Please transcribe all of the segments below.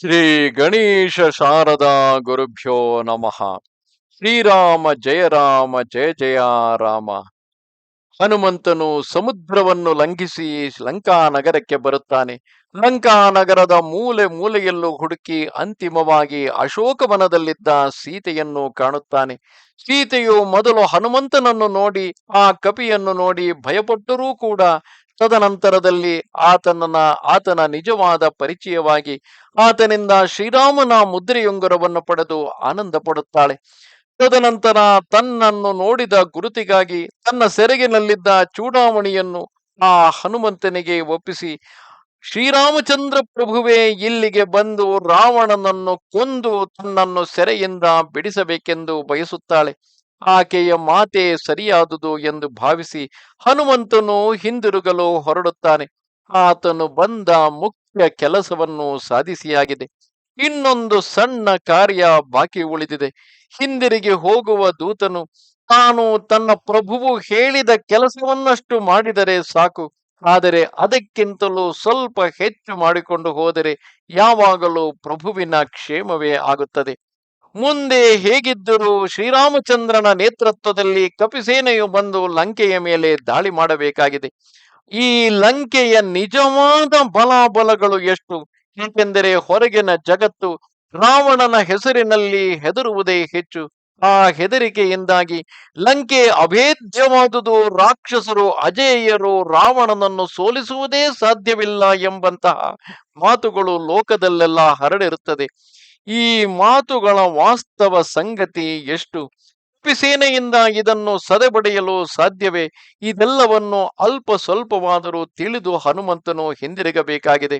ಶ್ರೀ ಗಣೇಶ ಶಾರದಾ ಗುರುಭ್ಯೋ ನಮಃ. ಶ್ರೀರಾಮ ಜಯ ರಾಮ ಜಯ ಜಯ ರಾಮ. ಹನುಮಂತನು ಸಮುದ್ರವನ್ನು ಲಂಘಿಸಿ ಲಂಕಾ ನಗರಕ್ಕೆ ಬರುತ್ತಾನೆ. ಲಂಕಾ ನಗರದ ಮೂಲೆ ಮೂಲೆಯಲ್ಲೂ ಹುಡುಕಿ ಅಂತಿಮವಾಗಿ ಅಶೋಕವನದಲ್ಲಿದ್ದ ಸೀತೆಯನ್ನು ಕಾಣುತ್ತಾನೆ. ಸೀತೆಯು ಮೊದಲು ಹನುಮಂತನನ್ನು ನೋಡಿ, ಆ ಕಪಿಯನ್ನು ನೋಡಿ ಭಯಪಟ್ಟರೂ ಕೂಡ ತದನಂತರದಲ್ಲಿ ಆತನನ್ನ, ಆತನ ನಿಜವಾದ ಪರಿಚಯವಾಗಿ ಆತನಿಂದ ಶ್ರೀರಾಮನ ಮುದ್ರೆಯುಂಗರವನ್ನು ಪಡೆದು ಆನಂದ ಪಡುತ್ತಾಳೆ. ತದನಂತರ ತನ್ನನ್ನು ನೋಡಿದ ಗುರುತಿಗಾಗಿ ತನ್ನ ಸೆರಗಿನಲ್ಲಿದ್ದ ಚೂಡಾಮಣಿಯನ್ನು ಆ ಹನುಮಂತನಿಗೆ ಒಪ್ಪಿಸಿ, ಶ್ರೀರಾಮಚಂದ್ರ ಪ್ರಭುವೇ, ಇಲ್ಲಿಗೆ ಬಂದು ರಾವಣನನ್ನು ಕೊಂದು ತನ್ನನ್ನು ಸೆರೆಯಿಂದ ಬಿಡಿಸಬೇಕೆಂದು ಬಯಸುತ್ತಾಳೆ. ಆಕೆಯ ಮಾತೆ ಸರಿಯಾದುದು ಎಂದು ಭಾವಿಸಿ ಹನುಮಂತನು ಹಿಂದಿರುಗಲು ಹೊರಡುತ್ತಾನೆ. ಆತನು ಬಂದ ಮುಖ್ಯ ಕೆಲಸವನ್ನು ಸಾಧಿಸಿಯಾಗಿದೆ. ಇನ್ನೊಂದು ಸಣ್ಣ ಕಾರ್ಯ ಬಾಕಿ ಉಳಿದಿದೆ. ಹಿಂದಿರುಗಿ ಹೋಗುವ ದೂತನು, ತಾನು ತನ್ನ ಪ್ರಭುವು ಹೇಳಿದ ಕೆಲಸವನ್ನಷ್ಟು ಮಾಡಿದರೆ ಸಾಕು. ಆದರೆ ಅದಕ್ಕಿಂತಲೂ ಸ್ವಲ್ಪ ಹೆಚ್ಚು ಮಾಡಿಕೊಂಡು ಹೋದರೆ ಯಾವಾಗಲೂ ಪ್ರಭುವಿನ ಕ್ಷೇಮವೇ ಆಗುತ್ತದೆ. ಮುಂದೆ ಹೇಗಿದ್ದರೂ ಶ್ರೀರಾಮಚಂದ್ರನ ನೇತೃತ್ವದಲ್ಲಿ ಕಪಿಸೇನೆಯು ಬಂದು ಲಂಕೆಯ ಮೇಲೆ ದಾಳಿ ಮಾಡಬೇಕಾಗಿದೆ. ಈ ಲಂಕೆಯ ನಿಜವಾದ ಬಲಾಬಲಗಳು ಎಷ್ಟು? ಏಕೆಂದರೆ ಹೊರಗಿನ ಜಗತ್ತು ರಾವಣನ ಹೆಸರಿನಲ್ಲಿ ಹೆದರುವುದೇ ಹೆಚ್ಚು. ಆ ಹೆದರಿಕೆಯಿಂದಾಗಿ ಲಂಕೆ ಅಭೇದ್ಯವಾದುದು ರಾಕ್ಷಸರು ಅಜೇಯರು ರಾವಣನನ್ನು ಸೋಲಿಸುವುದೇ ಸಾಧ್ಯವಿಲ್ಲ ಎಂಬಂತಹ ಮಾತುಗಳು ಲೋಕದಲ್ಲೆಲ್ಲ ಹರಡಿರುತ್ತದೆ. ಈ ಮಾತುಗಳ ವಾಸ್ತವ ಸಂಗತಿ ಎಷ್ಟು? ಸೇನೆಯಿಂದ ಇದನ್ನು ಸದೆಬಡೆಯಲು ಸಾಧ್ಯವೇ? ಇದೆಲ್ಲವನ್ನು ಅಲ್ಪ ಸ್ವಲ್ಪವಾದರೂ ತಿಳಿದು ಹನುಮಂತನು ಹಿಂದಿರುಗಬೇಕಾಗಿದೆ.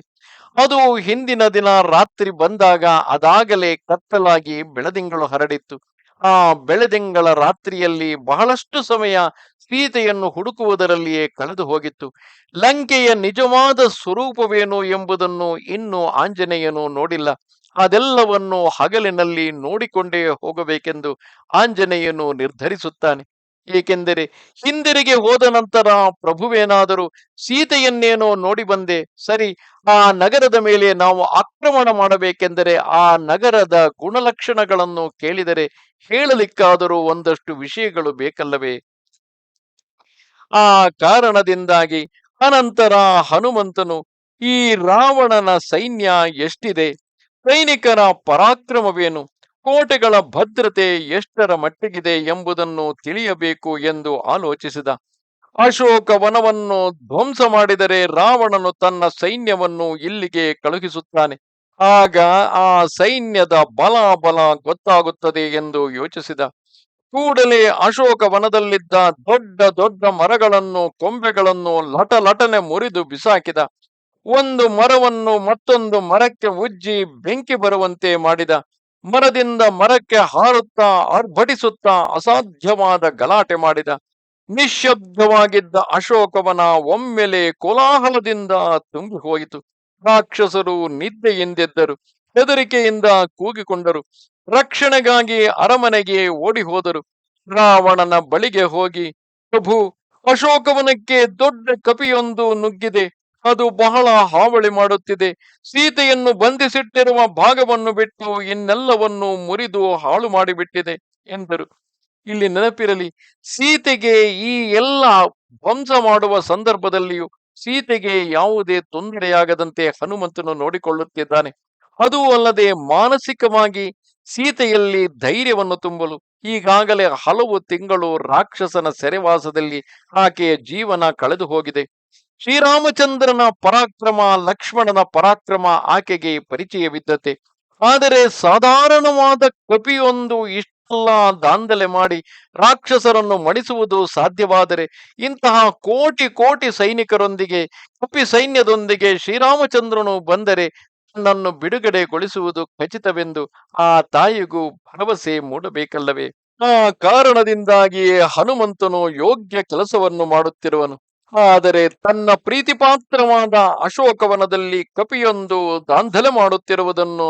ಅದು ಹಿಂದಿನ ದಿನ ರಾತ್ರಿ ಬಂದಾಗ ಅದಾಗಲೇ ಕತ್ತಲಾಗಿ ಬೆಳದಿಂಗಳು ಹರಡಿತ್ತು. ಆ ಬೆಳದಿಂಗಳ ರಾತ್ರಿಯಲ್ಲಿ ಬಹಳಷ್ಟು ಸಮಯ ಸೀತೆಯನ್ನು ಹುಡುಕುವುದರಲ್ಲಿಯೇ ಕಳೆದು ಹೋಗಿತ್ತು. ಲಂಕೆಯ ನಿಜವಾದ ಸ್ವರೂಪವೇನು ಎಂಬುದನ್ನು ಇನ್ನೂ ಆಂಜನೇಯನು ನೋಡಿಲ್ಲ. ಅದೆಲ್ಲವನ್ನು ಹಗಲಿನಲ್ಲಿ ನೋಡಿಕೊಂಡೇ ಹೋಗಬೇಕೆಂದು ಆಂಜನೇಯನು ನಿರ್ಧರಿಸುತ್ತಾನೆ. ಏಕೆಂದರೆ ಹಿಂದಿರುಗಿ ಹೋದ ನಂತರ ಪ್ರಭುವೇನಾದರೂ ಸೀತೆಯನ್ನೇನೋ ನೋಡಿ ಬಂದೆ, ಸರಿ, ಆ ನಗರದ ಮೇಲೆ ನಾವು ಆಕ್ರಮಣ ಮಾಡಬೇಕೆಂದರೆ ಆ ನಗರದ ಗುಣಲಕ್ಷಣಗಳನ್ನು ಕೇಳಿದರೆ ಹೇಳಲಿಕ್ಕಾದರೂ ಒಂದಷ್ಟು ವಿಷಯಗಳು ಬೇಕಲ್ಲವೇ? ಆ ಕಾರಣದಿಂದಾಗಿ ಅನಂತರ ಹನುಮಂತನು ಈ ರಾವಣನ ಸೈನ್ಯ ಎಷ್ಟಿದೆ? ಸೈನಿಕರ ಪರಾಕ್ರಮವೇನು? ಕೋಟೆಗಳ ಭದ್ರತೆ ಎಷ್ಟರ ಮಟ್ಟಿಗಿದೆ ಎಂಬುದನ್ನು ತಿಳಿಯಬೇಕು ಎಂದು ಆಲೋಚಿಸಿದ. ಅಶೋಕ ವನವನ್ನು ಧ್ವಂಸ ಮಾಡಿದರೆ ರಾವಣನು ತನ್ನ ಸೈನ್ಯವನ್ನು ಇಲ್ಲಿಗೆ ಕಳುಹಿಸುತ್ತಾನೆ. ಆಗ ಆ ಸೈನ್ಯದ ಬಲಾಬಲ ಗೊತ್ತಾಗುತ್ತದೆ ಎಂದು ಯೋಚಿಸಿದ. ಕೂಡಲೇ ಅಶೋಕ ವನದಲ್ಲಿದ್ದ ದೊಡ್ಡ ದೊಡ್ಡ ಮರಗಳನ್ನು ಕೊಂಬೆಗಳನ್ನು ಲಟಲಟನೆ ಮುರಿದು ಬಿಸಾಕಿದ. ಒಂದು ಮರವನ್ನು ಮತ್ತೊಂದು ಮರಕ್ಕೆ ಉಜ್ಜಿ ಬೆಂಕಿ ಬರುವಂತೆ ಮಾಡಿದ. ಮರದಿಂದ ಮರಕ್ಕೆ ಹಾರುತ್ತಾ, ಆರ್ಭಟಿಸುತ್ತಾ ಅಸಾಧ್ಯವಾದ ಗಲಾಟೆ ಮಾಡಿದ. ನಿಶ್ಶಬ್ದವಾಗಿದ್ದ ಅಶೋಕವನ ಒಮ್ಮೆಲೆ ಕೋಲಾಹಲದಿಂದ ತುಂಬಿ ಹೋಯಿತು ರಾಕ್ಷಸರು ನಿದ್ದೆಯಿಂದೆದ್ದರು. ಹೆದರಿಕೆಯಿಂದ ಕೂಗಿಕೊಂಡರು. ರಕ್ಷಣೆಗಾಗಿ ಅರಮನೆಗೆ ಓಡಿ ಹೋದರು ರಾವಣನ ಬಳಿಗೆ ಹೋಗಿ, ಪ್ರಭು, ಅಶೋಕವನಕ್ಕೆ ದೊಡ್ಡ ಕಪಿಯೊಂದು ನುಗ್ಗಿದೆ. ಅದು ಬಹಳ ಹಾವಳಿ ಮಾಡುತ್ತಿದೆ. ಸೀತೆಯನ್ನು ಬಂಧಿಸಿಟ್ಟಿರುವ ಭಾಗವನ್ನು ಬಿಟ್ಟು ಇನ್ನೆಲ್ಲವನ್ನು ಮುರಿದು ಹಾಳು ಮಾಡಿಬಿಟ್ಟಿದೆ ಎಂದರು. ಇಲ್ಲಿ ನೆನಪಿರಲಿ, ಸೀತೆಗೆ ಈ ಎಲ್ಲ ಧ್ವಂಸ ಮಾಡುವ ಸಂದರ್ಭದಲ್ಲಿಯೂ ಸೀತೆಗೆ ಯಾವುದೇ ತೊಂದರೆಯಾಗದಂತೆ ಹನುಮಂತನು ನೋಡಿಕೊಳ್ಳುತ್ತಿದ್ದಾನೆ. ಅದು ಅಲ್ಲದೆ ಮಾನಸಿಕವಾಗಿ ಸೀತೆಯಲ್ಲಿ ಧೈರ್ಯವನ್ನು ತುಂಬಲು ಈಗಾಗಲೇ ಹಲವು ತಿಂಗಳು ರಾಕ್ಷಸನ ಸೆರೆವಾಸದಲ್ಲಿ ಆಕೆಯ ಜೀವನ ಕಳೆದು ಹೋಗಿದೆ ಶ್ರೀರಾಮಚಂದ್ರನ ಪರಾಕ್ರಮ, ಲಕ್ಷ್ಮಣನ ಪರಾಕ್ರಮ ಆಕೆಗೆ ಪರಿಚಯವಿದ್ದತೆ ಆದರೆ ಸಾಧಾರಣವಾದ ಕಪಿಯೊಂದು ಇಷ್ಟೆಲ್ಲ ದಾಂಧಲೆ ಮಾಡಿ ರಾಕ್ಷಸರನ್ನು ಮಣಿಸುವುದು ಸಾಧ್ಯವಾದರೆ ಇಂತಹ ಕೋಟಿ ಕೋಟಿ ಸೈನಿಕರೊಂದಿಗೆ, ಕಪಿ ಸೈನ್ಯದೊಂದಿಗೆ ಶ್ರೀರಾಮಚಂದ್ರನು ಬಂದರೆ ತನ್ನನ್ನು ಬಿಡುಗಡೆಗೊಳಿಸುವುದು ಖಚಿತವೆಂದು ಆ ತಾಯಿಗೂ ಭರವಸೆ ಮೂಡಬೇಕಲ್ಲವೇ? ಆ ಕಾರಣದಿಂದಾಗಿಯೇ ಹನುಮಂತನು ಯೋಗ್ಯ ಕೆಲಸವನ್ನು ಮಾಡುತ್ತಿರುವನು. ಆದರೆ ತನ್ನ ಪ್ರೀತಿಪಾತ್ರವಾದ ಅಶೋಕವನದಲ್ಲಿ ಕಪಿಯೊಂದು ದಾಂಧಲೆ ಮಾಡುತ್ತಿರುವುದನ್ನು,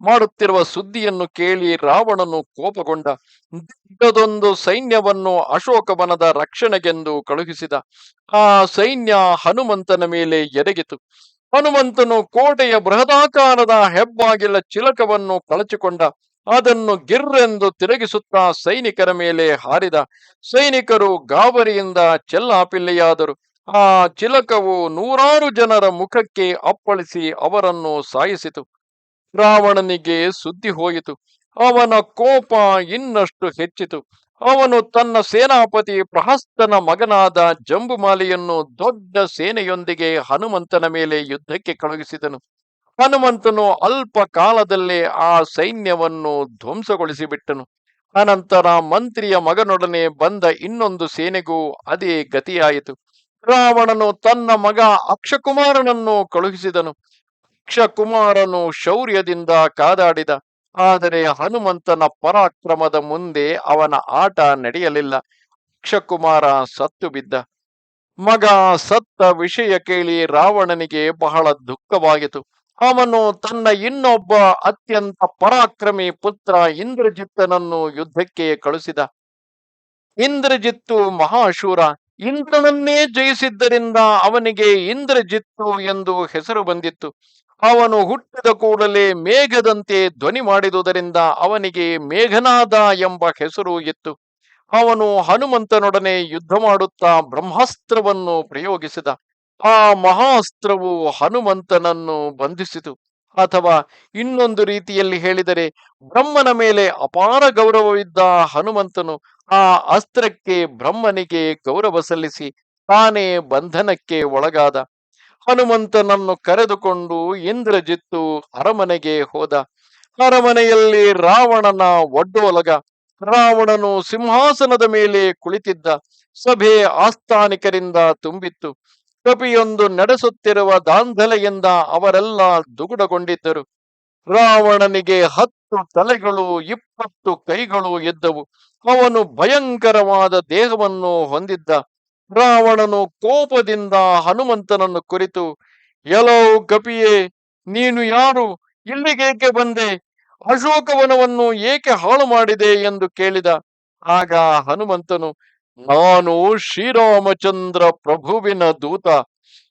ಮಾಡುತ್ತಿರುವ ಸುದ್ದಿಯನ್ನು ಕೇಳಿ ರಾವಣನು ಕೋಪಗೊಂಡ. ದೊಡ್ಡದೊಂದು ಸೈನ್ಯವನ್ನು ಅಶೋಕವನದ ರಕ್ಷಣೆಗೆಂದು ಕಳುಹಿಸಿದ. ಆ ಸೈನ್ಯ ಹನುಮಂತನ ಮೇಲೆ ಎರಗಿತು. ಹನುಮಂತನು ಕೋಟೆಯ ಬೃಹದಾಕಾರದ ಹೆಬ್ಬಾಗಿಲ ಚಿಲಕವನ್ನು ಕಳಚಿಕೊಂಡ. ಅದನ್ನು ಗಿರ್ರೆಂದು ತಿರುಗಿಸುತ್ತಾ ಸೈನಿಕರ ಮೇಲೆ ಹಾರಿದ. ಸೈನಿಕರು ಗಾಬರಿಯಿಂದ ಚೆಲ್ಲಾಪಿಲ್ಲಿಯಾದರು. ಆ ಚಿಲಕವು ನೂರಾರು ಜನರ ಮುಖಕ್ಕೆ ಅಪ್ಪಳಿಸಿ ಅವರನ್ನು ಸಾಯಿಸಿತು. ರಾವಣನಿಗೆ ಸುದ್ದಿ ಹೋಯಿತು. ಅವನ ಕೋಪ ಇನ್ನಷ್ಟು ಹೆಚ್ಚಿತು. ಅವನು ತನ್ನ ಸೇನಾಪತಿ ಪ್ರಹಸ್ತನ ಮಗನಾದ ಜಂಬುಮಾಲಿಯನ್ನು ದೊಡ್ಡ ಸೇನೆಯೊಂದಿಗೆ ಹನುಮಂತನ ಮೇಲೆ ಯುದ್ಧಕ್ಕೆ ಕಳುಹಿಸಿದನು. ಹನುಮಂತನು ಅಲ್ಪ ಕಾಲದಲ್ಲೇ ಆ ಸೈನ್ಯವನ್ನು ಧ್ವಂಸಗೊಳಿಸಿಬಿಟ್ಟನು. ಅನಂತರ ಮಂತ್ರಿಯ ಮಗನೊಡನೆ ಬಂದ ಇನ್ನೊಂದು ಸೇನೆಗೂ ಅದೇ ಗತಿಯಾಯಿತು. ರಾವಣನು ತನ್ನ ಮಗ ಅಕ್ಷಕುಮಾರನನ್ನು ಕಳುಹಿಸಿದನು. ಅಕ್ಷಕುಮಾರನು ಶೌರ್ಯದಿಂದ ಕಾದಾಡಿದ. ಆದರೆ ಹನುಮಂತನ ಪರಾಕ್ರಮದ ಮುಂದೆ ಅವನ ಆಟ ನಡೆಯಲಿಲ್ಲ. ಅಕ್ಷಕುಮಾರ ಸತ್ತು ಬಿದ್ದ. ಮಗ ಸತ್ತ ವಿಷಯ ಕೇಳಿ ರಾವಣನಿಗೆ ಬಹಳ ದುಃಖವಾಗಿತು ಅವನು ತನ್ನ ಇನ್ನೊಬ್ಬ ಅತ್ಯಂತ ಪರಾಕ್ರಮಿ ಪುತ್ರ ಇಂದ್ರಜಿತ್ತನನ್ನು ಯುದ್ಧಕ್ಕೆ ಕಳುಹಿಸಿದ. ಇಂದ್ರಜಿತ್ತು ಮಹಾಶೂರ, ಇಂದ್ರನನ್ನೇ ಜಯಿಸಿದ್ದರಿಂದ ಅವನಿಗೆ ಇಂದ್ರಜಿತ್ತು ಎಂದು ಹೆಸರು ಬಂದಿತ್ತು. ಅವನು ಹುಟ್ಟಿದ ಕೂಡಲೇ ಮೇಘದಂತೆ ಧ್ವನಿ ಮಾಡಿದುದರಿಂದ ಅವನಿಗೆ ಮೇಘನಾದ ಎಂಬ ಹೆಸರು ಇತ್ತು. ಅವನು ಹನುಮಂತನೊಡನೆ ಯುದ್ಧ ಮಾಡುತ್ತಾ ಬ್ರಹ್ಮಾಸ್ತ್ರವನ್ನು ಪ್ರಯೋಗಿಸಿದ. ಆ ಮಹಾಸ್ತ್ರವು ಹನುಮಂತನನ್ನು ಬಂಧಿಸಿತು. ಅಥವಾ ಇನ್ನೊಂದು ರೀತಿಯಲ್ಲಿ ಹೇಳಿದರೆ, ಬ್ರಹ್ಮನ ಮೇಲೆ ಅಪಾರ ಗೌರವವಿದ್ದ ಹನುಮಂತನು ಆ ಅಸ್ತ್ರಕ್ಕೆ ಬ್ರಹ್ಮನಿಗೆ ಗೌರವ ಸಲ್ಲಿಸಿ ತಾನೇ ಬಂಧನಕ್ಕೆ ಒಳಗಾದ. ಹನುಮಂತನನ್ನು ಕರೆದುಕೊಂಡು ಇಂದ್ರಜಿತ್ತು ಅರಮನೆಗೆ ಹೋದ. ಅರಮನೆಯಲ್ಲಿ ರಾವಣನ ಒಡ್ಡೋಲಗ, ರಾವಣನು ಸಿಂಹಾಸನದ ಮೇಲೆ ಕುಳಿತಿದ್ದ. ಸಭೆ ಆಸ್ಥಾನಿಕರಿಂದ ತುಂಬಿತ್ತು. ಕಪಿಯೊಂದು ನಡೆಸುತ್ತಿರುವ ದಾಂಧಲೆಯಿಂದ ಅವರೆಲ್ಲ ದುಗುಡಗೊಂಡಿದ್ದರು. ರಾವಣನಿಗೆ ಹತ್ತು ತಲೆಗಳು, ಇಪ್ಪತ್ತು ಕೈಗಳು ಇದ್ದವು ಅವನು ಭಯಂಕರವಾದ ದೇಹವನ್ನು ಹೊಂದಿದ್ದ. ರಾವಣನು ಕೋಪದಿಂದ ಹನುಮಂತನನ್ನು ಕುರಿತು ಎಲೋ ಕಪಿಯೇ, ನೀನು ಯಾರು? ಇಲ್ಲಿಗೇಕೆ ಬಂದೆ? ಅಶೋಕವನವನ್ನು ಏಕೆ ಹಾಳು ಮಾಡಿದೆ ಎಂದು ಕೇಳಿದ. ಆಗ ಹನುಮಂತನು ನಾನು ಶ್ರೀರಾಮಚಂದ್ರ ಪ್ರಭುವಿನ ದೂತ.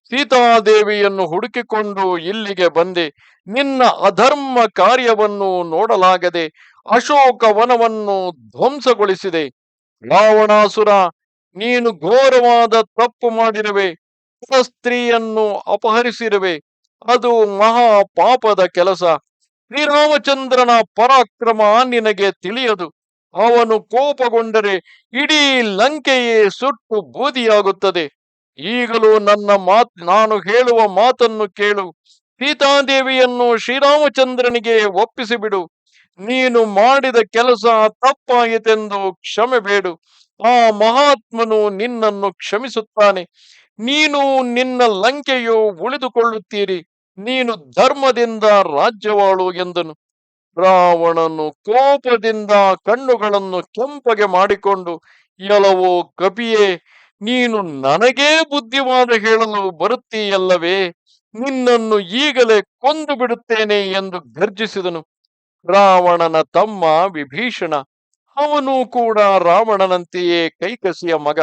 ಸೀತಾದೇವಿಯನ್ನು ಹುಡುಕಿಕೊಂಡು ಇಲ್ಲಿಗೆ ಬಂದೆ. ನಿನ್ನ ಅಧರ್ಮ ಕಾರ್ಯವನ್ನು ನೋಡಲಾಗದೆ ಅಶೋಕವನವನ್ನು ಧ್ವಂಸಗೊಳಿಸಿದೆ. ರಾವಣಾಸುರ, ನೀನು ಘೋರವಾದ ತಪ್ಪು ಮಾಡಿರುವೆ. ಸ್ತ್ರೀಯನ್ನು ಅಪಹರಿಸಿರುವೆ. ಅದು ಮಹಾ ಪಾಪದ ಕೆಲಸ. ಶ್ರೀರಾಮಚಂದ್ರನ ಪರಾಕ್ರಮ ನಿನಗೆ ತಿಳಿಯದು. ಅವನು ಕೋಪಗೊಂಡರೆ ಇಡೀ ಲಂಕೆಯೇ ಸುಟ್ಟು ಬೂದಿಯಾಗುತ್ತದೆ. ಈಗಲೂ ನನ್ನ ಮಾತ್, ನಾನು ಹೇಳುವ ಮಾತನ್ನು ಕೇಳು. ಸೀತಾದೇವಿಯನ್ನು ಶ್ರೀರಾಮಚಂದ್ರನಿಗೆ ಒಪ್ಪಿಸಿಬಿಡು. ನೀನು ಮಾಡಿದ ಕೆಲಸ ತಪ್ಪಾಯಿತೆಂದು ಕ್ಷಮೆ ಬೇಡು ಆ ಮಹಾತ್ಮನು ನಿನ್ನನ್ನು ಕ್ಷಮಿಸುತ್ತಾನೆ. ನೀನು ನಿನ್ನ ಲಂಕೆಯು ಉಳಿದುಕೊಳ್ಳುತ್ತೀರಿ. ನೀನು ಧರ್ಮದಿಂದ ರಾಜ್ಯವಾಳು ಎಂದನು. ರಾವಣನು ಕೋಪದಿಂದ ಕಣ್ಣುಗಳನ್ನು ಕೆಂಪಗೆ ಮಾಡಿಕೊಂಡು ಎಲವೋ ಕಪಿಯೇ, ನೀನು ನನಗೇ ಬುದ್ಧಿವಾದ ಹೇಳಲು ಬರುತ್ತೀಯಲ್ಲವೇ? ನಿನ್ನನ್ನು ಈಗಲೇ ಕೊಂದು ಬಿಡುತ್ತೇನೆ ಎಂದು ಗರ್ಜಿಸಿದನು. ರಾವಣನ ತಮ್ಮ ವಿಭೀಷಣ, ಅವನು ಕೂಡ ರಾವಣನಂತೆಯೇ ಕೈಕಸಿಯ ಮಗ.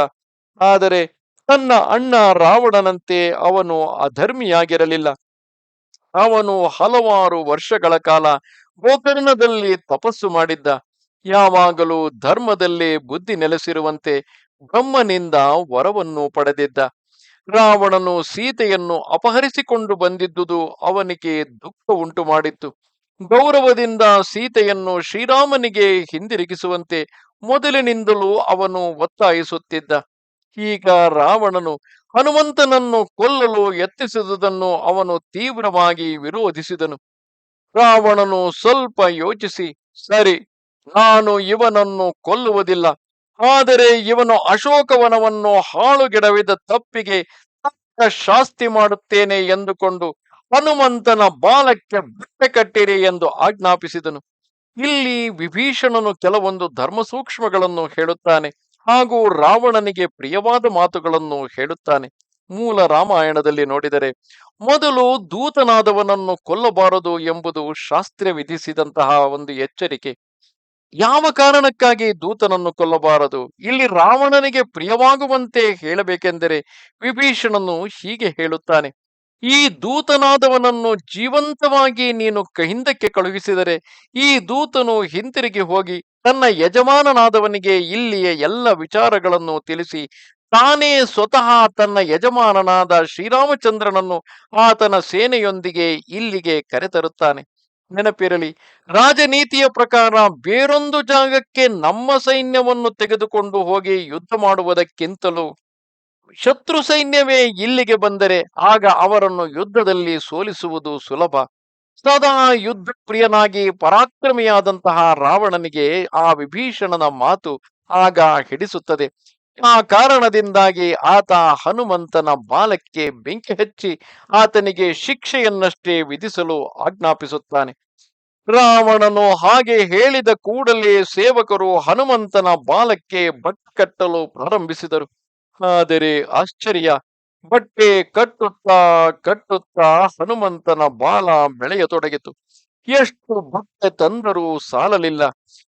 ಆದರೆ ತನ್ನ ಅಣ್ಣ ರಾವಣನಂತೆ ಅವನು ಅಧರ್ಮಿಯಾಗಿರಲಿಲ್ಲ. ಅವನು ಹಲವಾರು ವರ್ಷಗಳ ಕಾಲ ಗೋಕರ್ಣದಲ್ಲಿ ತಪಸ್ಸು ಮಾಡಿದ್ದ. ಯಾವಾಗಲೂ ಧರ್ಮದಲ್ಲಿ ಬುದ್ಧಿ ನೆಲೆಸಿರುವಂತೆ ಬ್ರಹ್ಮನಿಂದ ವರವನ್ನು ಪಡೆದಿದ್ದ. ರಾವಣನು ಸೀತೆಯನ್ನು ಅಪಹರಿಸಿಕೊಂಡು ಬಂದಿದ್ದುದು ಅವನಿಗೆ ದುಃಖ ಉಂಟು ಮಾಡಿತ್ತು ಗೌರವದಿಂದ ಸೀತೆಯನ್ನು ಶ್ರೀರಾಮನಿಗೆ ಹಿಂದಿರುಗಿಸುವಂತೆ ಮೊದಲಿನಿಂದಲೂ ಅವನು ಒತ್ತಾಯಿಸುತ್ತಿದ್ದ. ಈಗ ರಾವಣನು ಹನುಮಂತನನ್ನು ಕೊಲ್ಲಲು ಯತ್ನಿಸಿದುದನ್ನು ಅವನು ತೀವ್ರವಾಗಿ ವಿರೋಧಿಸಿದನು. ರಾವಣನು ಸ್ವಲ್ಪ ಯೋಚಿಸಿ, ಸರಿ, ನಾನು ಇವನನ್ನು ಕೊಲ್ಲುವುದಿಲ್ಲ. ಆದರೆ ಇವನು ಅಶೋಕವನವನ್ನು ಹಾಳುಗೆಡವಿದ ತಪ್ಪಿಗೆ ತಕ್ಕ ಶಾಸ್ತಿ ಮಾಡುತ್ತೇನೆ ಎಂದುಕೊಂಡು ಹನುಮಂತನ ಬಾಲಕ್ಕೆ ಬಟ್ಟೆ ಕಟ್ಟಿರಿ ಎಂದು ಆಜ್ಞಾಪಿಸಿದನು. ಇಲ್ಲಿ ವಿಭೀಷಣನು ಕೆಲವೊಂದು ಧರ್ಮ ಸೂಕ್ಷ್ಮಗಳನ್ನು ಹೇಳುತ್ತಾನೆ ಹಾಗೂ ರಾವಣನಿಗೆ ಪ್ರಿಯವಾದ ಮಾತುಗಳನ್ನು ಹೇಳುತ್ತಾನೆ. ಮೂಲ ರಾಮಾಯಣದಲ್ಲಿ ನೋಡಿದರೆ ಮೊದಲು ದೂತನಾದವನನ್ನು ಕೊಲ್ಲಬಾರದು ಎಂಬುದು ಶಾಸ್ತ್ರ ವಿಧಿಸಿದಂತಹ ಒಂದು ಎಚ್ಚರಿಕೆ. ಯಾವ ಕಾರಣಕ್ಕಾಗಿ ದೂತನನ್ನು ಕೊಲ್ಲಬಾರದು? ಇಲ್ಲಿ ರಾವಣನಿಗೆ ಪ್ರಿಯವಾಗುವಂತೆ ಹೇಳಬೇಕೆಂದರೆ ವಿಭೀಷಣನು ಹೀಗೆ ಹೇಳುತ್ತಾನೆ. ಈ ದೂತನಾದವನನ್ನು ಜೀವಂತವಾಗಿ ನೀನು ಹಿಂದಕ್ಕೆ ಕಳುಹಿಸಿದರೆ ಈ ದೂತನು ಹಿಂತಿರುಗಿ ಹೋಗಿ ತನ್ನ ಯಜಮಾನನಾದವನಿಗೆ ಇಲ್ಲಿಯ ಎಲ್ಲ ವಿಚಾರಗಳನ್ನು ತಿಳಿಸಿ ತಾನೇ ಸ್ವತಃ ತನ್ನ ಯಜಮಾನನಾದ ಶ್ರೀರಾಮಚಂದ್ರನನ್ನು ಆತನ ಸೇನೆಯೊಂದಿಗೆ ಇಲ್ಲಿಗೆ ಕರೆತರುತ್ತಾನೆ. ನೆನಪಿರಲಿ, ರಾಜನೀತಿಯ ಪ್ರಕಾರ ಬೇರೊಂದು ಜಾಗಕ್ಕೆ ನಮ್ಮ ಸೈನ್ಯವನ್ನು ತೆಗೆದುಕೊಂಡು ಹೋಗಿ ಯುದ್ಧ ಮಾಡುವುದಕ್ಕಿಂತಲೂ ಶತ್ರು ಸೈನ್ಯವೇ ಇಲ್ಲಿಗೆ ಬಂದರೆ ಆಗ ಅವರನ್ನು ಯುದ್ಧದಲ್ಲಿ ಸೋಲಿಸುವುದು ಸುಲಭ. ಸದಾ ಯುದ್ಧ ಪ್ರಿಯನಾಗಿ ಪರಾಕ್ರಮಿಯಾದಂತಹ ರಾವಣನಿಗೆ ಆ ವಿಭೀಷಣನ ಮಾತು ಆಗ ಹಿಡಿಸುತ್ತದೆ. ಆ ಕಾರಣದಿಂದಾಗಿ ಆತ ಹನುಮಂತನ ಬಾಲಕ್ಕೆ ಬೆಂಕಿ ಹಚ್ಚಿ ಆತನಿಗೆ ಶಿಕ್ಷೆಯನ್ನಷ್ಟೇ ವಿಧಿಸಲು ಆಜ್ಞಾಪಿಸುತ್ತಾನೆ. ರಾವಣನು ಹಾಗೆ ಹೇಳಿದ ಕೂಡಲೇ ಸೇವಕರು ಹನುಮಂತನ ಬಾಲಕ್ಕೆ ಬಟ್ಟೆ ಕಟ್ಟಲು ಪ್ರಾರಂಭಿಸಿದರು. ಆದರೆ ಆಶ್ಚರ್ಯ, ಬಟ್ಟೆ ಕಟ್ಟುತ್ತಾ ಕಟ್ಟುತ್ತಾ ಹನುಮಂತನ ಬಾಲ ಬೆಳೆಯತೊಡಗಿತು. ಎಷ್ಟು ಭಕ್ತ ತಂದರೂ ಸಾಲಲಿಲ್ಲ.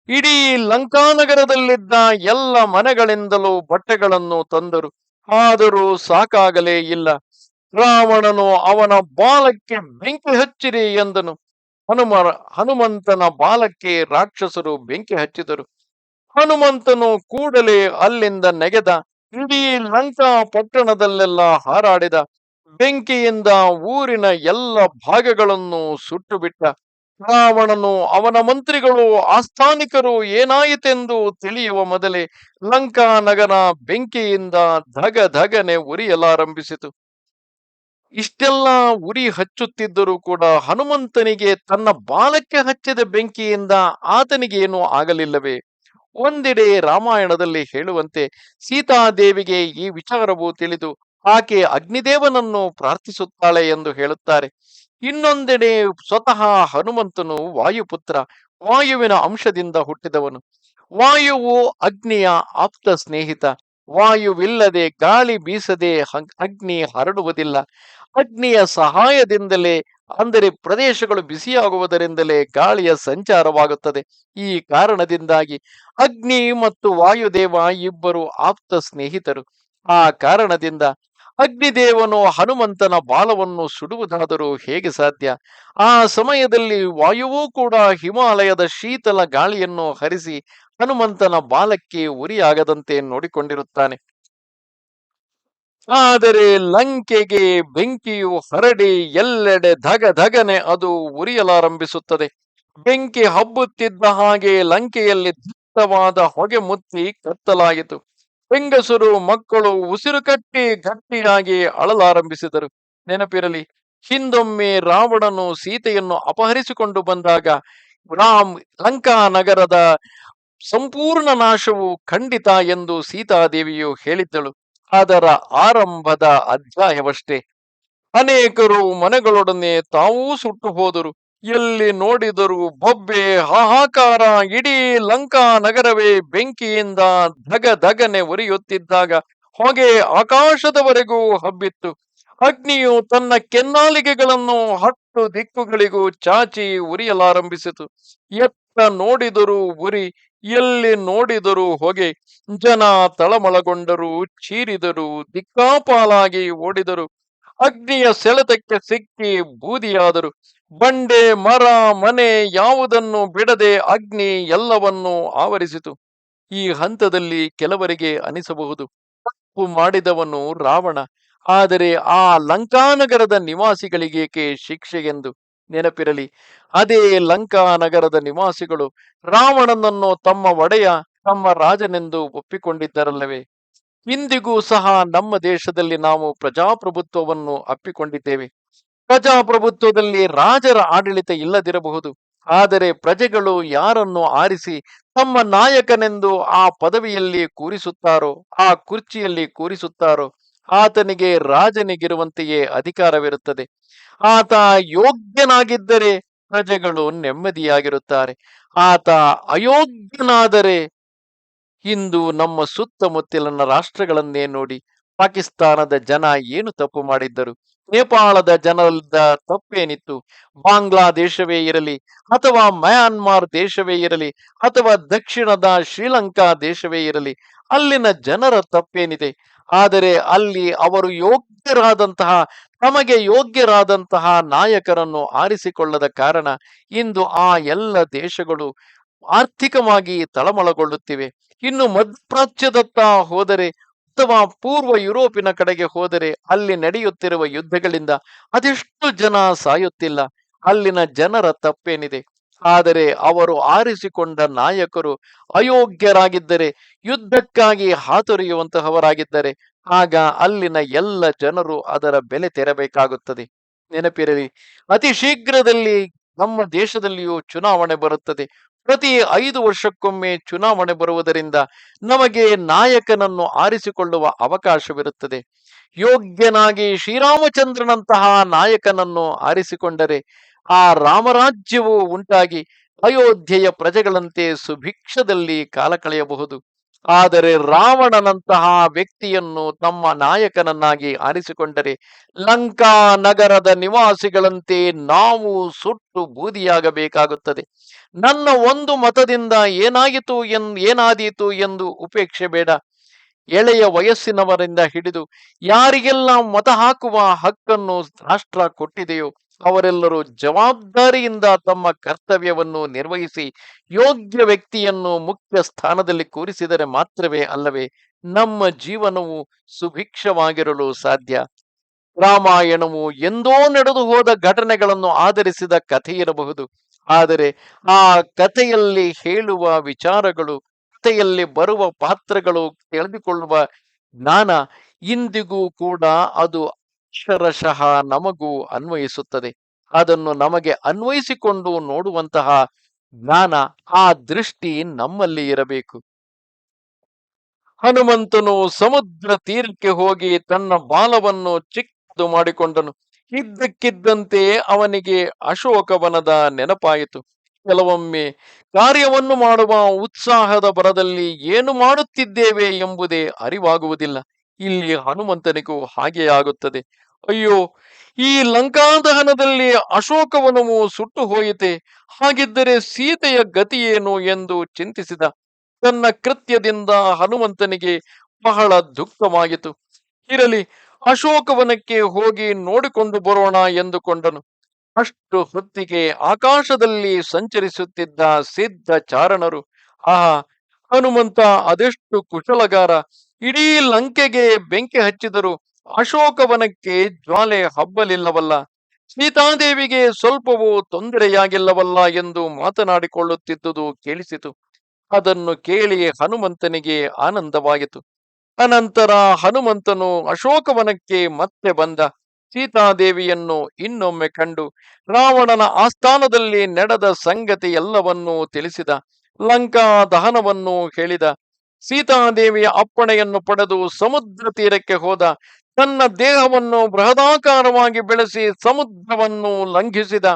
ಇಡೀ ಲಂಕಾನಗರದಲ್ಲಿದ್ದ ಎಲ್ಲ ಮನೆಗಳಿಂದಲೂ ಬಟ್ಟೆಗಳನ್ನು ತಂದರು. ಆದರೂ ಸಾಕಾಗಲೇ ಇಲ್ಲ. ರಾವಣನು ಅವನ ಬಾಲಕ್ಕೆ ಬೆಂಕಿ ಹಚ್ಚಿರಿ ಎಂದನು. ಹನುಮ ಹನುಮಂತನ ಬಾಲಕ್ಕೆ ರಾಕ್ಷಸರು ಬೆಂಕಿ ಹಚ್ಚಿದರು. ಹನುಮಂತನು ಕೂಡಲೇ ಅಲ್ಲಿಂದ ನೆಗೆದ. ಇಡೀ ಲಂಕಾ ಪಟ್ಟಣದಲ್ಲೆಲ್ಲ ಹಾರಾಡಿದ. ಬೆಂಕಿಯಿಂದ ಊರಿನ ಎಲ್ಲ ಭಾಗಗಳನ್ನು ಸುಟ್ಟು ಬಿಟ್ಟ ರಾವಣನು ಅವನ ಮಂತ್ರಿಗಳು, ಆಸ್ಥಾನಿಕರು ಏನಾಯಿತೆಂದು ತಿಳಿಯುವ ಮೊದಲೇ ಲಂಕಾ ನಗರ ಬೆಂಕಿಯಿಂದ ಧಗ ಧಗನೆ ಉರಿಯಲಾರಂಭಿಸಿತು. ಇಷ್ಟೆಲ್ಲ ಉರಿ ಹಚ್ಚುತ್ತಿದ್ದರೂ ಕೂಡ ಹನುಮಂತನಿಗೆ ತನ್ನ ಬಾಲಕ್ಕೆ ಹಚ್ಚಿದ ಬೆಂಕಿಯಿಂದ ಆತನಿಗೆ ಏನು ಆಗಲಿಲ್ಲವೇ? ಒಂದೆಡೆ ರಾಮಾಯಣದಲ್ಲಿ ಹೇಳುವಂತೆ ಸೀತಾದೇವಿಗೆ ಈ ವಿಚಾರವು ತಿಳಿದು, ಆಕೆ ಅಗ್ನಿದೇವನನ್ನು ಪ್ರಾರ್ಥಿಸುತ್ತಾಳೆ ಎಂದು ಹೇಳುತ್ತಾರೆ. ಇನ್ನೊಂದೆಡೆ ಸ್ವತಃ ಹನುಮಂತನು ವಾಯುಪುತ್ರ, ವಾಯುವಿನ ಅಂಶದಿಂದ ಹುಟ್ಟಿದವನು. ವಾಯುವು ಅಗ್ನಿಯ ಆಪ್ತ ಸ್ನೇಹಿತ. ವಾಯುವಿಲ್ಲದೆ ಗಾಳಿ ಬೀಸದೆ ಅಗ್ನಿ ಹರಡುವುದಿಲ್ಲ. ಅಗ್ನಿಯ ಸಹಾಯದಿಂದಲೇ, ಅಂದರೆ ಪ್ರದೇಶಗಳು ಬಿಸಿಯಾಗುವುದರಿಂದಲೇ ಗಾಳಿಯ ಸಂಚಾರವಾಗುತ್ತದೆ. ಈ ಕಾರಣದಿಂದಾಗಿ ಅಗ್ನಿ ಮತ್ತು ವಾಯುದೇವ ಇಬ್ಬರು ಆಪ್ತ ಸ್ನೇಹಿತರು. ಆ ಕಾರಣದಿಂದ ಅಗ್ನಿದೇವನು ಹನುಮಂತನ ಬಾಲವನ್ನು ಸುಡುವುದಾದರೂ ಹೇಗೆ ಸಾಧ್ಯ? ಆ ಸಮಯದಲ್ಲಿ ವಾಯುವೂ ಕೂಡ ಹಿಮಾಲಯದ ಶೀತಲ ಗಾಳಿಯನ್ನು ಹರಿಸಿ ಹನುಮಂತನ ಬಾಲಕ್ಕೆ ಉರಿಯಾಗದಂತೆ ನೋಡಿಕೊಂಡಿರುತ್ತಾನೆ. ಆದರೆ ಲಂಕೆಗೆ ಬೆಂಕಿಯು ಹರಡಿ ಎಲ್ಲೆಡೆ ಧಗ ಧಗನೆ ಅದು ಉರಿಯಲಾರಂಭಿಸುತ್ತದೆ. ಬೆಂಕಿ ಹಬ್ಬುತ್ತಿದ್ದ ಹಾಗೆ ಲಂಕೆಯಲ್ಲಿ ದಟ್ಟವಾದ ಹೊಗೆ ಮುತ್ತಿ ಕತ್ತಲಾಯಿತು. ಹೆಂಗಸರು ಮಕ್ಕಳು ಉಸಿರು ಕಟ್ಟಿ ಗಟ್ಟಿಯಾಗಿ ಅಳಲಾರಂಭಿಸಿದರು. ನೆನಪಿರಲಿ, ಹಿಂದೊಮ್ಮೆ ರಾವಣನು ಸೀತೆಯನ್ನು ಅಪಹರಿಸಿಕೊಂಡು ಬಂದಾಗ ರಾಮ್ ಲಂಕಾ ನಗರದ ಸಂಪೂರ್ಣ ನಾಶವು ಖಂಡಿತ ಎಂದು ಸೀತಾದೇವಿಯು ಹೇಳಿದ್ದಳು. ಅದರ ಆರಂಭದ ಅಧ್ಯಾಯವಷ್ಟೇ. ಅನೇಕರು ಮನೆಗಳೊಡನೆ ತಾವೂ ಸುಟ್ಟು ಹೋದರು. ಎಲ್ಲಿ ನೋಡಿದರೂ ಬೊಬ್ಬೆ ಹಾಹಾಕಾರ, ಇಡೀ ಲಂಕಾ ನಗರವೇ ಬೆಂಕಿಯಿಂದ ಧಗ ಧಗನೆ ಉರಿಯುತ್ತಿದ್ದಾಗ ಹೊಗೆ ಆಕಾಶದವರೆಗೂ ಹಬ್ಬಿತ್ತು. ಅಗ್ನಿಯು ತನ್ನ ಕೆನ್ನಾಲಿಗೆಗಳನ್ನು ಹತ್ತು ದಿಕ್ಕುಗಳಿಗೂ ಚಾಚಿ ಉರಿಯಲಾರಂಭಿಸಿತು. ಎತ್ತ ನೋಡಿದರೂ ಉರಿ, ಎಲ್ಲಿ ನೋಡಿದರೂ ಹೊಗೆ. ಜನ ತಳಮಳಗೊಂಡರು, ಚೀರಿದರು, ದಿಕ್ಕಾಪಾಲಾಗಿ ಓಡಿದರು. ಅಗ್ನಿಯ ಸೆಳೆತಕ್ಕೆ ಸಿಕ್ಕಿ ಬೂದಿಯಾದರು. ಬಂಡೆ, ಮರ, ಮನೆ ಯಾವುದನ್ನು ಬಿಡದೆ ಅಗ್ನಿ ಎಲ್ಲವನ್ನೂ ಆವರಿಸಿತು. ಈ ಹಂತದಲ್ಲಿ ಕೆಲವರಿಗೆ ಅನಿಸಬಹುದು. ತಪ್ಪು ಮಾಡಿದವನು ರಾವಣ. ಆದರೆ ಆ ಲಂಕಾನಗರದ ನಿವಾಸಿಗಳಿಗೇಕೆ ಶಿಕ್ಷೆ ಎಂದು ನೆನಪಿರಲಿ. ಅದೇ ಲಂಕಾನಗರದ ನಿವಾಸಿಗಳು ರಾವಣನನ್ನು ತಮ್ಮ ಒಡೆಯ, ತಮ್ಮ ರಾಜನೆಂದು ಒಪ್ಪಿಕೊಂಡಿದ್ದರಲ್ಲವೇ? ಇಂದಿಗೂ ಸಹ ನಮ್ಮ ದೇಶದಲ್ಲಿ ನಾವು ಪ್ರಜಾಪ್ರಭುತ್ವವನ್ನು ಅಪ್ಪಿಕೊಂಡಿದ್ದೇವೆ. ಪ್ರಜಾಪ್ರಭುತ್ವದಲ್ಲಿ ರಾಜರ ಆಡಳಿತ ಇಲ್ಲದಿರಬಹುದು. ಆದರೆ ಪ್ರಜೆಗಳು ಯಾರನ್ನು ಆರಿಸಿ ತಮ್ಮ ನಾಯಕನೆಂದು ಆ ಪದವಿಯಲ್ಲಿ ಕೂರಿಸುತ್ತಾರೋ, ಆ ಕುರ್ಚಿಯಲ್ಲಿ ಕೂರಿಸುತ್ತಾರೋ, ಆತನಿಗೆ ರಾಜನಿಗಿರುವಂತೆಯೇ ಅಧಿಕಾರವಿರುತ್ತದೆ. ಆತ ಯೋಗ್ಯನಾಗಿದ್ದರೆ ಪ್ರಜೆಗಳು ನೆಮ್ಮದಿಯಾಗಿರುತ್ತಾರೆ. ಆತ ಅಯೋಗ್ಯನಾದರೆ ಇಂದು ನಮ್ಮ ಸುತ್ತಮುತ್ತಲಿನ ರಾಷ್ಟ್ರಗಳನ್ನೇ ನೋಡಿ ಪಾಕಿಸ್ತಾನದ ಜನ ಏನು ತಪ್ಪು ಮಾಡಿದ್ದರು? ನೇಪಾಳದ ಜನರದ ತಪ್ಪೇನಿತ್ತು? ಬಾಂಗ್ಲಾದೇಶವೇ ಇರಲಿ ಅಥವಾ ಮಯಾನ್ಮಾರ್ ದೇಶವೇ ಇರಲಿ ಅಥವಾ ದಕ್ಷಿಣದ ಶ್ರೀಲಂಕಾ ದೇಶವೇ ಇರಲಿ, ಅಲ್ಲಿನ ಜನರ ತಪ್ಪೇನಿದೆ? ಆದರೆ ಅಲ್ಲಿ ಅವರು ಯೋಗ್ಯರಾದಂತಹ, ತಮಗೆ ಯೋಗ್ಯರಾದಂತಹ ನಾಯಕರನ್ನು ಆರಿಸಿಕೊಳ್ಳದ ಕಾರಣ ಇಂದು ಆ ಎಲ್ಲ ದೇಶಗಳು ಆರ್ಥಿಕವಾಗಿ ತಳಮಳಗೊಳ್ಳುತ್ತಿವೆ. ಇನ್ನು ಮಧ್ಯಪ್ರಾಚ್ಯದತ್ತ ಹೋದರೆ, ಅಥವಾ ಪೂರ್ವ ಯುರೋಪಿನ ಕಡೆಗೆ ಹೋದರೆ ಅಲ್ಲಿ ನಡೆಯುತ್ತಿರುವ ಯುದ್ಧಗಳಿಂದ ಅದೆಷ್ಟು ಜನ ಸಾಯುತ್ತಿಲ್ಲ, ಅಲ್ಲಿನ ಜನರ ತಪ್ಪೇನಿದೆ. ಆದರೆ ಅವರು ಆರಿಸಿಕೊಂಡ ನಾಯಕರು ಅಯೋಗ್ಯರಾಗಿದ್ದರೆ, ಯುದ್ಧಕ್ಕಾಗಿ ಹಾತೊರೆಯುವಂತಹವರಾಗಿದ್ದರೆ, ಆಗ ಅಲ್ಲಿನ ಎಲ್ಲ ಜನರು ಅದರ ಬೆಲೆ ತೆರಬೇಕಾಗುತ್ತದೆ. ನೆನಪಿರಲಿ, ಅತಿ ಶೀಘ್ರದಲ್ಲಿ ನಮ್ಮ ದೇಶದಲ್ಲಿಯೂ ಚುನಾವಣೆ ಬರುತ್ತದೆ. ಪ್ರತಿ ಐದು ವರ್ಷಕ್ಕೊಮ್ಮೆ ಚುನಾವಣೆ ಬರುವುದರಿಂದ ನಮಗೆ ನಾಯಕನನ್ನು ಆರಿಸಿಕೊಳ್ಳುವ ಅವಕಾಶವಿರುತ್ತದೆ. ಯೋಗ್ಯನಾಗಿ ಶ್ರೀರಾಮಚಂದ್ರನಂತಹ ನಾಯಕನನ್ನು ಆರಿಸಿಕೊಂಡರೆ ಆ ರಾಮರಾಜ್ಯವು ಉಂಟಾಗಿ ಅಯೋಧ್ಯೆಯ ಪ್ರಜೆಗಳಂತೆ ಸುಭಿಕ್ಷದಲ್ಲಿ ಕಾಲ ಕಳೆಯಬಹುದು. ಆದರೆ ರಾವಣನಂತಹ ವ್ಯಕ್ತಿಯನ್ನು ತಮ್ಮ ನಾಯಕನನ್ನಾಗಿ ಆರಿಸಿಕೊಂಡರೆ ಲಂಕಾ ನಗರದ ನಿವಾಸಿಗಳಂತೆ ನಾವು ಸುಟ್ಟು ಬೂದಿಯಾಗಬೇಕಾಗುತ್ತದೆ. ನನ್ನ ಒಂದು ಮತದಿಂದ ಏನಾಯಿತು ಎನ್, ಏನಾದೀತು ಎಂದು ಉಪೇಕ್ಷೆ ಬೇಡ. ಎಳೆಯ ವಯಸ್ಸಿನವರಿಂದ ಹಿಡಿದು ಯಾರಿಗೆಲ್ಲ ಮತ ಹಾಕುವ ಹಕ್ಕನ್ನು ರಾಷ್ಟ್ರ ಕೊಟ್ಟಿದೆಯೋ ಅವರೆಲ್ಲರೂ ಜವಾಬ್ದಾರಿಯಿಂದ ತಮ್ಮ ಕರ್ತವ್ಯವನ್ನು ನಿರ್ವಹಿಸಿ ಯೋಗ್ಯ ವ್ಯಕ್ತಿಯನ್ನು ಮುಖ್ಯ ಸ್ಥಾನದಲ್ಲಿ ಕೂರಿಸಿದರೆ ಮಾತ್ರವೇ ಅಲ್ಲವೇ ನಮ್ಮ ಜೀವನವು ಸುಭಿಕ್ಷವಾಗಿರಲು ಸಾಧ್ಯ. ರಾಮಾಯಣವು ಎಂದೋ ನಡೆದು ಹೋದ ಘಟನೆಗಳನ್ನು ಆಧರಿಸಿದ ಕಥೆ ಇರಬಹುದು. ಆದರೆ ಆ ಕಥೆಯಲ್ಲಿ ಹೇಳುವ ವಿಚಾರಗಳು, ಕಥೆಯಲ್ಲಿ ಬರುವ ಪಾತ್ರಗಳು, ತಿಳಿದುಕೊಳ್ಳುವ ಜ್ಞಾನ ಇಂದಿಗೂ ಕೂಡ ಅದು ಅಕ್ಷರಶಃ ನಮಗೂ ಅನ್ವಯಿಸುತ್ತದೆ. ಅದನ್ನು ನಮಗೆ ಅನ್ವಯಿಸಿಕೊಂಡು ನೋಡುವಂತಹ ಜ್ಞಾನ ಆ ದೃಷ್ಟಿ ನಮ್ಮಲ್ಲಿ ಇರಬೇಕು. ಹನುಮಂತನು ಸಮುದ್ರ ತೀರಕ್ಕೆ ಹೋಗಿ ತನ್ನ ಬಾಲವನ್ನು ಚಿಕ್ಕದು ಮಾಡಿಕೊಂಡನು. ಇದ್ದಕ್ಕಿದ್ದಂತೆ ಅವನಿಗೆ ಅಶೋಕವನದ ನೆನಪಾಯಿತು. ಕೆಲವೊಮ್ಮೆ ಕಾರ್ಯವನ್ನು ಮಾಡುವ ಉತ್ಸಾಹದ ಬರದಲ್ಲಿ ಏನು ಮಾಡುತ್ತಿದ್ದೇವೆ ಎಂಬುದೇ ಅರಿವಾಗುವುದಿಲ್ಲ. ಇಲ್ಲಿ ಹನುಮಂತನಿಗೂ ಹಾಗೆ ಆಗುತ್ತದೆ. ಅಯ್ಯೋ, ಈ ಲಂಕಾದಹನದಲ್ಲಿ ಅಶೋಕವನವು ಸುಟ್ಟು ಹೋಯಿತೆ. ಹಾಗಿದ್ದರೆ ಸೀತೆಯ ಗತಿಯೇನು ಎಂದು ಚಿಂತಿಸಿದ. ತನ್ನ ಕೃತ್ಯದಿಂದ ಹನುಮಂತನಿಗೆ ಬಹಳ ದುಃಖವಾಯಿತು ಇರಲಿ, ಅಶೋಕವನಕ್ಕೆ ಹೋಗಿ ನೋಡಿಕೊಂಡು ಬರೋಣ ಎಂದುಕೊಂಡನು. ಅಷ್ಟು ಹೊತ್ತಿಗೆ ಆಕಾಶದಲ್ಲಿ ಸಂಚರಿಸುತ್ತಿದ್ದ ಸಿದ್ಧ ಚಾರಣರು ಆಹಾ, ಹನುಮಂತ ಅದೆಷ್ಟು ಕುಶಲಗಾರ. ಇಡೀ ಲಂಕೆಗೆ ಬೆಂಕಿ ಹಚ್ಚಿದರು ಅಶೋಕವನಕ್ಕೆ ಜ್ವಾಲೆ ಹಬ್ಬಲಿಲ್ಲವಲ್ಲ? ಸೀತಾದೇವಿಗೆ ಸ್ವಲ್ಪವೂ ತೊಂದರೆಯಾಗಿಲ್ಲವಲ್ಲ ಎಂದು ಮಾತನಾಡಿಕೊಳ್ಳುತ್ತಿದ್ದುದು ಕೇಳಿಸಿತು. ಅದನ್ನು ಕೇಳಿ ಹನುಮಂತನಿಗೆ ಆನಂದವಾಯಿತು. ಅನಂತರ ಹನುಮಂತನು ಅಶೋಕವನಕ್ಕೆ ಮತ್ತೆ ಬಂದ. ಸೀತಾದೇವಿಯನ್ನು ಇನ್ನೊಮ್ಮೆ ಕಂಡು ರಾವಣನ ಆಸ್ಥಾನದಲ್ಲಿ ನಡೆದ ಸಂಗತಿ ಎಲ್ಲವನ್ನೂ ತಿಳಿಸಿದ. ಲಂಕಾ ದಹನವನ್ನು ಹೇಳಿದ. ಸೀತಾದೇವಿಯ ಅಪ್ಪಣೆಯನ್ನು ಪಡೆದು ಸಮುದ್ರ ತೀರಕ್ಕೆ ಹೋದ ತನ್ನ ದೇಹವನ್ನು ಬೃಹದಾಕಾರವಾಗಿ ಬೆಳೆಸಿ ಸಮುದ್ರವನ್ನು ಲಂಘಿಸಿದ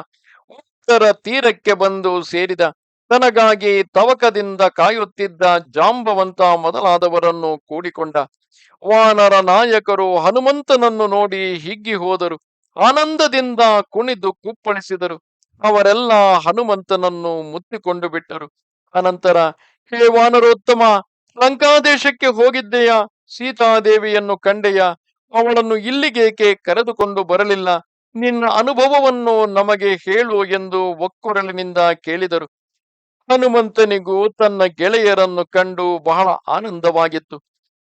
ಉತ್ತರ ತೀರಕ್ಕೆ ಬಂದು ಸೇರಿದ ತನಗಾಗಿ ತವಕದಿಂದ ಕಾಯುತ್ತಿದ್ದ ಜಾಂಬವಂತ ಮೊದಲಾದವರನ್ನು ಕೂಡಿಕೊಂಡ ವಾನರ ನಾಯಕರು ಹನುಮಂತನನ್ನು ನೋಡಿ ಹಿಗ್ಗಿ ಹೋದರು, ಆನಂದದಿಂದ ಕುಣಿದು ಕುಪ್ಪಳಿಸಿದರು. ಅವರೆಲ್ಲ ಹನುಮಂತನನ್ನು ಮುತ್ತಿಕೊಂಡು ಬಿಟ್ಟರು. ಅನಂತರ, ಹೇ ವಾನರೋತ್ತಮ ಲಂಕಾದೇಶಕ್ಕೆ ಹೋಗಿದ್ದೆಯಾ? ಸೀತಾದೇವಿಯನ್ನು ಕಂಡೆಯ? ಅವಳನ್ನು ಇಲ್ಲಿಗೇಕೆ ಕರೆದುಕೊಂಡು ಬರಲಿಲ್ಲ? ನಿನ್ನ ಅನುಭವವನ್ನು ನಮಗೆ ಹೇಳು ಎಂದು ಒಕ್ಕೊರಲಿನಿಂದ ಕೇಳಿದರು. ಹನುಮಂತನಿಗೂ ತನ್ನ ಗೆಳೆಯರನ್ನು ಕಂಡು ಬಹಳ ಆನಂದವಾಗಿತ್ತು.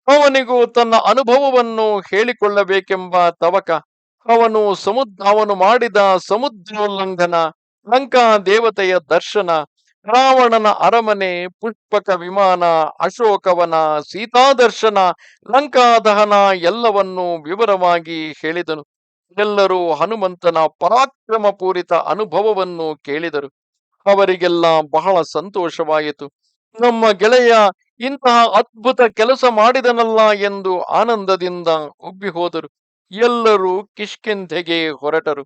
ಅವನಿಗೂ ತನ್ನ ಅನುಭವವನ್ನು ಹೇಳಿಕೊಳ್ಳಬೇಕೆಂಬ ತವಕ. ಅವನು ಸಮುದ್ರ ಅವನು ಮಾಡಿದ ಸಮುದ್ರೋಲ್ಲಂಘನ ಲಂಕಾ ದೇವತೆಯ ದರ್ಶನ ರಾವಣನ ಅರಮನೆ, ಪುಷ್ಪಕ ವಿಮಾನ, ಅಶೋಕವನ ಸೀತಾದರ್ಶನ, ಲಂಕಾದಹನ ಎಲ್ಲವನ್ನೂ ವಿವರವಾಗಿ ಹೇಳಿದನು. ಎಲ್ಲರೂ ಹನುಮಂತನ ಪರಾಕ್ರಮ ಪೂರಿತ ಅನುಭವವನ್ನು ಕೇಳಿದರು. ಅವರಿಗೆಲ್ಲ ಬಹಳ ಸಂತೋಷವಾಯಿತು. ನಮ್ಮ ಗೆಳೆಯ ಇಂತಹ ಅದ್ಭುತ ಕೆಲಸ ಮಾಡಿದನಲ್ಲ ಎಂದು ಆನಂದದಿಂದ ಉಬ್ಬಿ ಹೋದರು ಎಲ್ಲರೂ ಕಿಷ್ಕಿಂಧೆಗೆ ಹೊರಟರು.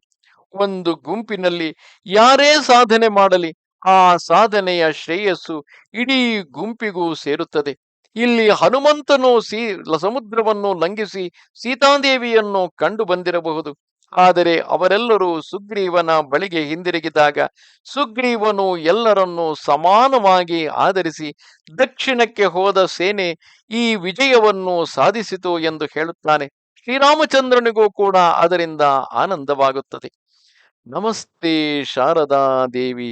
ಒಂದು ಗುಂಪಿನಲ್ಲಿ ಯಾರೇ ಸಾಧನೆ ಮಾಡಲಿ ಆ ಸಾಧನೆಯ ಶ್ರೇಯಸ್ಸು ಇಡೀ ಗುಂಪಿಗೂ ಸೇರುತ್ತದೆ. ಇಲ್ಲಿ ಹನುಮಂತನು ಸೀ ಸಮುದ್ರವನ್ನು ಲಂಘಿಸಿ ಸೀತಾದೇವಿಯನ್ನು ಕಂಡು ಬಂದಿರಬಹುದು. ಆದರೆ ಅವರೆಲ್ಲರೂ ಸುಗ್ರೀವನ ಬಳಿಗೆ ಹಿಂದಿರುಗಿದಾಗ ಸುಗ್ರೀವನು ಎಲ್ಲರನ್ನೂ ಸಮಾನವಾಗಿ ಆಧರಿಸಿ ದಕ್ಷಿಣಕ್ಕೆ ಹೋದ ಸೇನೆ ಈ ವಿಜಯವನ್ನು ಸಾಧಿಸಿತು ಎಂದು ಹೇಳುತ್ತಾನೆ. ಶ್ರೀರಾಮಚಂದ್ರನಿಗೂ ಕೂಡ ಅದರಿಂದ ಆನಂದವಾಗುತ್ತದೆ. ನಮಸ್ತೆ ಶಾರದಾ ದೇವಿ.